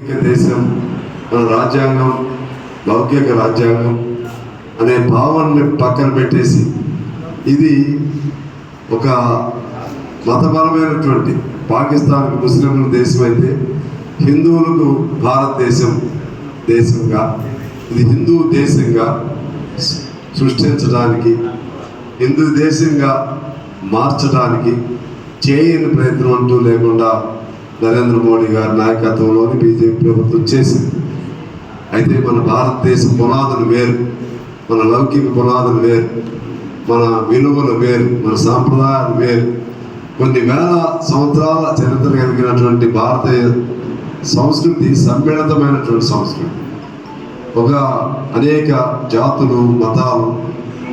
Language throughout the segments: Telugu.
దేశం మన రాజ్యాంగం లౌకిక రాజ్యాంగం అనే భావాన్ని పక్కన పెట్టేసి ఇది ఒక మతపరమైనటువంటి పాకిస్తాన్కు ముస్లింల దేశం అయితే హిందువులకు భారతదేశం దేశంగా ఇది హిందూ దేశంగా సృష్టించడానికి హిందూ దేశంగా మార్చడానికి చేయని ప్రయత్నం అంటూ లేకుండా నరేంద్ర మోడీ గారి నాయకత్వంలోని బీజేపీ ప్రభుత్వం చేసింది. అయితే మన భారతదేశం పునాదులు వేరు మన లౌకిక పునాదులు వేరు మన విలువలు వేరు మన సాంప్రదాయాలు వేరు. కొన్ని వేల సంవత్సరాల చరిత్ర కలిగినటువంటి భారతీయ సంస్కృతి సమ్మిళితమైనటువంటి సంస్కృతి. ఒక అనేక జాతులు మతాలు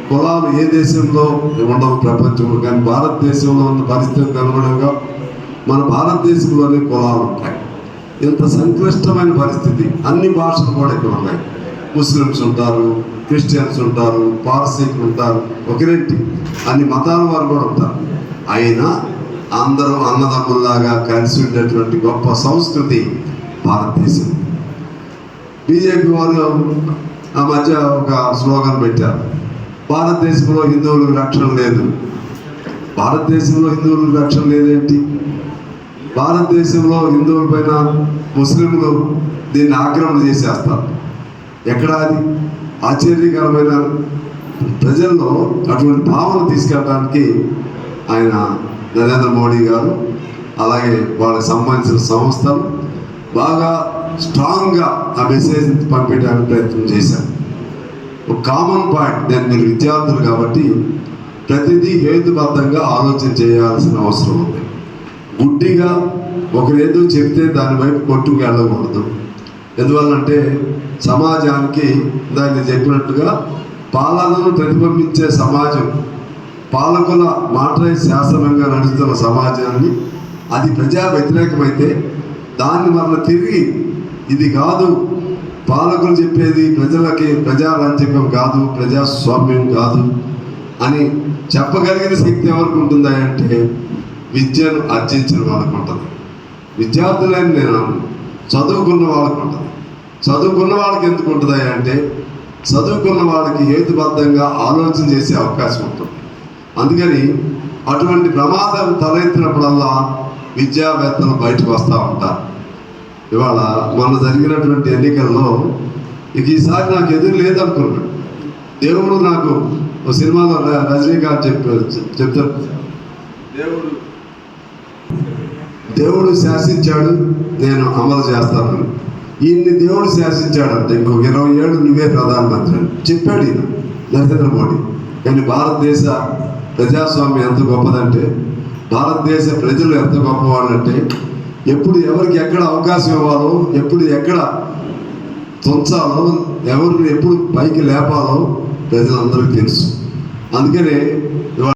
కులాలు ఏ దేశంలో ఉండవు ప్రపంచంలో కానీ భారతదేశంలో ఉన్న పరిస్థితికి అనుగుణంగా మన భారతదేశంలోనే కులాలు ఉంటాయి. ఇంత సంక్లిష్టమైన పరిస్థితి అన్ని భాషలు కూడా ఇక్కడ ఉన్నాయి. ముస్లిమ్స్ ఉంటారు క్రిస్టియన్స్ ఉంటారు పారసీకులు ఉంటారు ఒకరేంటి. అన్ని మతాల వారు కూడా ఉంటారు. అయినా అందరూ అన్నదమ్ముల్లాగా కలిసి ఉండేటువంటి గొప్ప సంస్కృతి భారతదేశం. బీజేపీ వాళ్ళు ఆ మధ్య ఒక స్లోగన్ పెట్టారు. భారతదేశంలో హిందువులకు రక్షణ లేదు. భారతదేశంలో హిందువులకు రక్షణ లేదేంటి? భారతదేశంలో హిందువుల పైన ముస్లింలు దీన్ని ఆక్రమణ చేసేస్తారు. ఎక్కడ అది? ఆశ్చర్యకరమైన ప్రజల్లో అటువంటి భావన తీసుకెళ్ళడానికి ఆయన నరేంద్ర మోడీ గారు అలాగే వాళ్ళకి సంబంధించిన సంస్థలు బాగా స్ట్రాంగ్గా ఆ మెసేజ్ పంపించడానికి ప్రయత్నం చేశారు. ఒక కామన్ పాయింట్ నేను మీరు విద్యార్థులు కాబట్టి ప్రతిదీ హేతుబద్ధంగా ఆలోచన చేయాల్సిన అవసరం ఉంది. గుడ్డిగా ఒకరేదో చెప్తే దాని వైపు కొట్టుకు వెళ్ళకూడదు. ఎందువల్లంటే సమాజానికి దాన్ని చెప్పినట్టుగా పాలనను ప్రతిబింబించే సమాజం పాలకుల మాటే శాసనంగా నడుస్తున్న సమాజాన్ని అది ప్రజా వ్యతిరేకమైతే దాన్ని మన తిరిగి ఇది కాదు పాలకులు చెప్పేది ప్రజలకి ప్రజారాజ్యం కాదు ప్రజాస్వామ్యం కాదు అని చెప్పగలిగిన శక్తి ఎవరికి ఉంటుందా అంటే విద్యను అర్జించిన వాళ్ళకు ఉంటుంది విద్యార్థులని నేను చదువుకున్న వాళ్ళకు ఉంటుంది చదువుకున్న వాళ్ళకి ఎందుకు ఉంటుంది అంటే చదువుకున్న వాళ్ళకి హేతుబద్ధంగా ఆలోచన చేసే అవకాశం ఉంటుంది. అందుకని అటువంటి ప్రమాదం తలెత్తినప్పుడల్లా విద్యావేత్తలు బయటకు వస్తూ ఉంటారు. ఇవాళ మొన్న జరిగినటువంటి ఎన్నికల్లో ఇక ఈసారి నాకు ఎదురు లేదనుకున్నాడు దేవుడు నాకు ఒక సినిమాలో రజనీకాంత్ చెప్పారు చెప్తారు. దేవుడు దేవుడు శాసించాడు నేను అమలు చేస్తాను. ఈయన్ని దేవుడు శాసించాడంటే ఇంకొక ఇరవై ఏడు నువ్వే ప్రధానమంత్రి అని చెప్పాడు ఈయన నరేంద్ర మోడీ. కానీ భారతదేశ ప్రజాస్వామ్యం ఎంత గొప్పదంటే భారతదేశ ప్రజలు ఎంత గొప్పవాళ్ళంటే ఎప్పుడు ఎవరికి ఎక్కడ అవకాశం ఇవ్వాలో ఎప్పుడు ఎక్కడ తుంచాలో ఎవరిని ఎప్పుడు పైకి లేపాలో ప్రజలందరికీ తెలుసు. అందుకనే